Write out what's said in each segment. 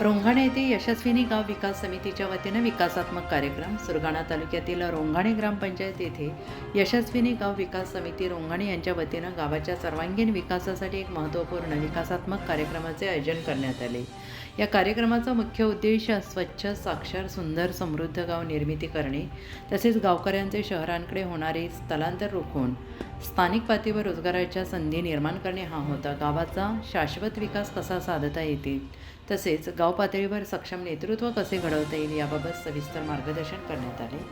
रोंघाणे येथे यशस्विनी गाव विकास समितीच्या वतीनं विकासात्मक कार्यक्रम सुरगाणा तालुक्यातील रोंघाणे ग्रामपंचायत येथे यशस्विनी गाव विकास समिती रोंघाणे यांच्या वतीनं गावाच्या सर्वांगीण विकासासाठी एक महत्त्वपूर्ण विकासात्मक कार्यक्रमाचे आयोजन करण्यात आले. या कार्यक्रमाचा मुख्य उद्देश स्वच्छ साक्षर सुंदर समृद्ध गाव निर्मिती करणे तसेच गावकऱ्यांचे शहरांकडे होणारे स्थलांतर रोखून स्थानिक पातळीवर रोजगाराच्या संधी निर्माण करणे हा होता गावाचा शाश्वत विकास कसा साधता येतील तसेच गाव पातळीवर सक्षम नेतृत्व कसे घडवता येईल याबाबत सविस्तर मार्गदर्शन करण्यात आले.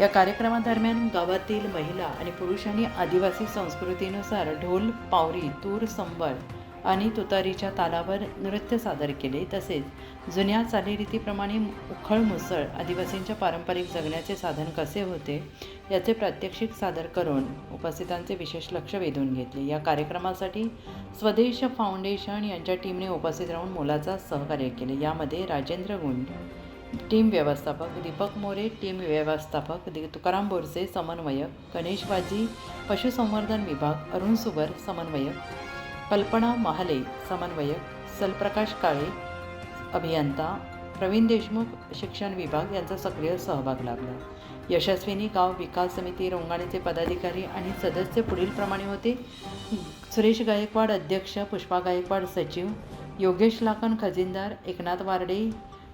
या कार्यक्रमादरम्यान गावातील महिला आणि पुरुषांनी आदिवासी संस्कृतीनुसार ढोल पावरी तूर संबळ आणि तुतारीच्या तालावर नृत्य सादर केले. तसेच जुन्या चालीरीतीप्रमाणे उखळ मुसळ आदिवासींच्या पारंपरिक जगण्याचे साधन कसे होते याचे प्रात्यक्षिक सादर करून उपस्थितांचे विशेष लक्ष वेधून घेतले. या कार्यक्रमासाठी स्वदेश फाउंडेशन यांच्या टीमने उपस्थित राहून मोलाचा सहकार्य केले. यामध्ये राजेंद्र गुंड टीम व्यवस्थापक दीपक मोरे टीम व्यवस्थापक दि तुकाराम बोरसे समन्वयक गणेश बाजी पशुसंवर्धन विभाग अरुण सुबर समन्वयक कल्पना महाले समन्वयक सलप्रकाश काळे अभियंता प्रवीण देशमुख शिक्षण विभाग यांचा सक्रिय सहभाग लाभला. यशस्विनी गाव विकास समिती रोंगाणेचे पदाधिकारी आणि सदस्य पुढीलप्रमाणे होते. सुरेश गायकवाड अध्यक्ष पुष्पा गायकवाड सचिव योगेश लाखन खजिनदार एकनाथ वारडे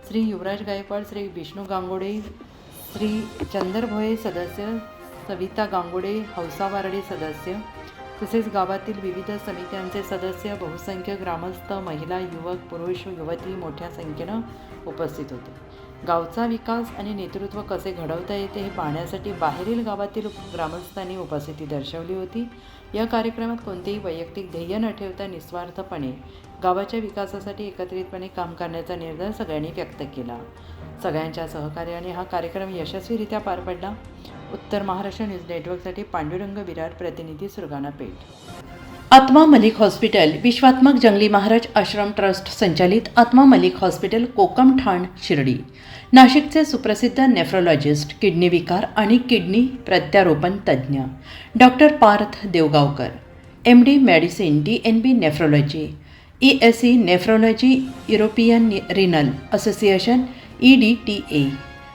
श्री युवराज गायकवाड श्री विष्णू गांगोडे श्री चंदर भोये सदस्य सविता गांगोडे हौसा वारडे सदस्य तसेच गावातील विविध समित्यांचे सदस्य बहुसंख्य ग्रामस्थ महिला युवक पुरुष युवती मोठ्या संख्येनं उपस्थित होते. गावचा विकास आणि नेतृत्व कसे घडवता येते हे पाहण्यासाठी बाहेरील गावातील ग्रामस्थांनी उपस्थिती दर्शवली होती. या कार्यक्रमात कोणतेही वैयक्तिक ध्येय न ठेवता निस्वार्थपणे गावाच्या विकासासाठी एकत्रितपणे काम करण्याचा निर्धार सगळ्यांनी व्यक्त केला. सगळ्यांच्या सहकार्याने हा कार्यक्रम यशस्वीरित्या पार पडला. उत्तर महाराष्ट्र न्यूज नेटवर्कसाठी पांडुरंग विरार प्रतिनिधी सुरगाणा पेठ. आत्मा मलिक हॉस्पिटल विश्वात्मक जंगली महाराज आश्रम ट्रस्ट संचालित आत्मा मलिक हॉस्पिटल कोकम ठाण शिर्डी. नाशिकचे सुप्रसिद्ध नेफ्रोलॉजिस्ट किडनी विकार आणि किडनी प्रत्यारोपण तज्ज्ञ. Doctor Parth Devgaonkar M D medicine D N B nephrology E S C nephrology European renal association E D T A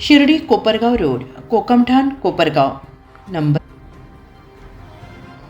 Shirdi Kopargaon road Kokamthan Kopargaon number